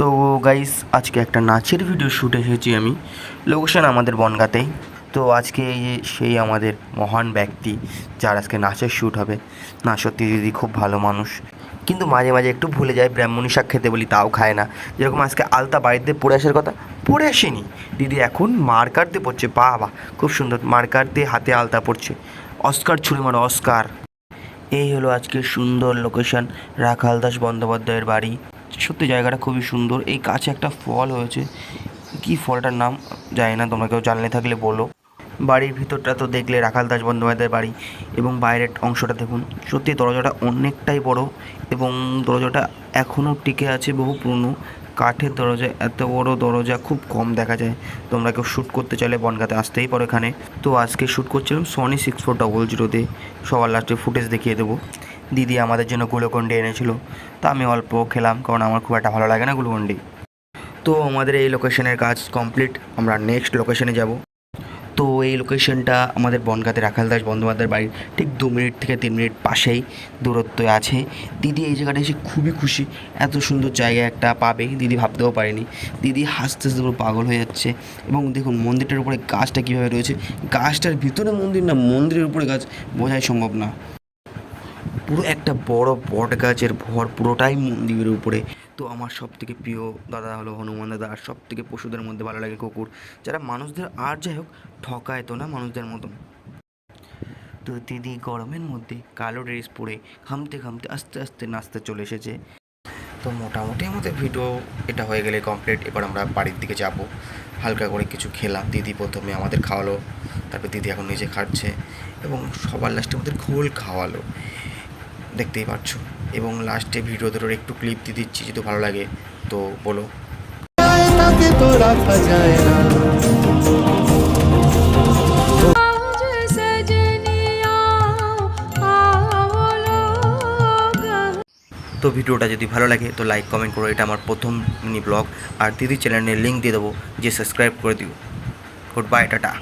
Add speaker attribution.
Speaker 1: তো গাইস আজকে একটা নাচের ভিডিও শ্যুট এসেছি আমি। লোকেশন আমাদের বনগাতেই তো আজকে সেই আমাদের মহান ব্যক্তি, যার আজকে নাচের শ্যুট হবে। না, সত্যি দিদি খুব ভালো মানুষ। কিন্তু মাঝে মাঝে একটু ভুলে যায়, ব্রাহ্মণী শাক খেতে বলি, তাও খায় না। যেরকম আজকে আলতা বাড়িতে পড়ে আসার কথা, পড়ে আসেনি। দিদি এখন মার্কার দিয়ে পড়ছে বাহ খুব সুন্দর মার্কার দিয়ে হাতে আলতা পড়ছে। অস্কার ছুড়ে মারো, অস্কার। এই হলো আজকের সুন্দর লোকেশন রাখাল দাস বন্দ্যোপাধ্যায়ের বাড়ি। সত্যি জায়গাটা খুবই সুন্দর। এই কাছে একটা ফল হয়েছে। কি ফলটার নাম জানি না, তোমরা কেউ জানলে থাকলে বলো। বাড়ির ভিতরটা তো দেখলে রাখাল দাস বন্দ্যোপাধ্যায়ের বাড়ি এবং বাইরের অংশটা দেখুন। সত্যি দরজাটা অনেকটাই বড় এবং দরজাটা এখনও টিকে আছে বহু পুরনো। কাঠের দরজা, এত বড় দরজা খুব কম দেখা যায়। তোমরা কেউ শ্যুট করতে চাইলে বনগাতে আসতেই পারো এখানে। তো আজকে শ্যুট করছিলাম সনি সিক্স ফোর ডবল জিরোতে সবার লাস্টে ফুটেজ দেখিয়ে দেবো। দিদি আমাদের জন্য গ্লুকন্ডি এনেছিল। তো আমি অল্প খেলাম, কারণ আমার খুব একটা ভালো লাগে না গ্লুকন্ডি। তো আমাদের এই লোকেশনের কাজ কমপ্লিট আমরা নেক্সট লোকেশনে যাব। তো এই লোকেশনটা আমাদের বনগাতে রাখালদাস বন্দ্যোপাধ্যায়ের বাড়ির ঠিক দু মিনিট থেকে তিন মিনিট পাশেই দূরত্বে আছে। দিদি এই জায়গাটা এসে খুবই খুশি, এত সুন্দর জায়গা একটা পাবে, দিদি ভাবতেও পারেনি। দিদি হাসতে হাসতে পুরো পাগল হয়ে যাচ্ছে। এবং দেখুন, মন্দিরটার উপরে গাছটা কীভাবে রয়েছে, গাছটার ভিতরে মন্দির না মন্দিরের উপরে গাছ, বোঝাই সম্ভব না। পুরো একটা বড় বট গাছের ভর পুরোটাই মন্দিরের উপরে। তো আমার সব থেকে প্রিয় দাদা হলো হনুমান দাদা, আর সব থেকে পশুদের মধ্যে ভালো লাগে কুকুর। যারা মানুষদের, আর যাই হোক, ঠকায় তো না মানুষদের মতন। তো দিদি গরমের মধ্যে কালো ড্রেস পরে খামতে খামতে আস্তে আস্তে নাচতে চলে এসেছে। তো মোটামুটি আমাদের ভিডিও এটা হয়ে গেলে কমপ্লিট এবার আমরা বাড়ির দিকে যাব। হালকা করে কিছু খেলাম। দিদি প্রথমে আমাদের খাওয়ালো, তারপর দিদি এখন নিজে খাচ্ছে এবং সবার লাস্টে আমাদের ঘোল খাওয়ালো। দেখতেই পাচ্ছ। এবং লাস্টে ভিডিও ধরো একটু ক্লিপ দিয়ে দিচ্ছি যদি ভালো লাগে তো বলো।
Speaker 2: তো
Speaker 1: ভিডিওটা যদি ভালো লাগে তো লাইক কমেন্ট করো। এটা আমার প্রথম মিনি ব্লগ আর দিদি চ্যানেলের লিঙ্ক দিয়ে দেবো যে সাবস্ক্রাইব করে দিও। Good bye tata.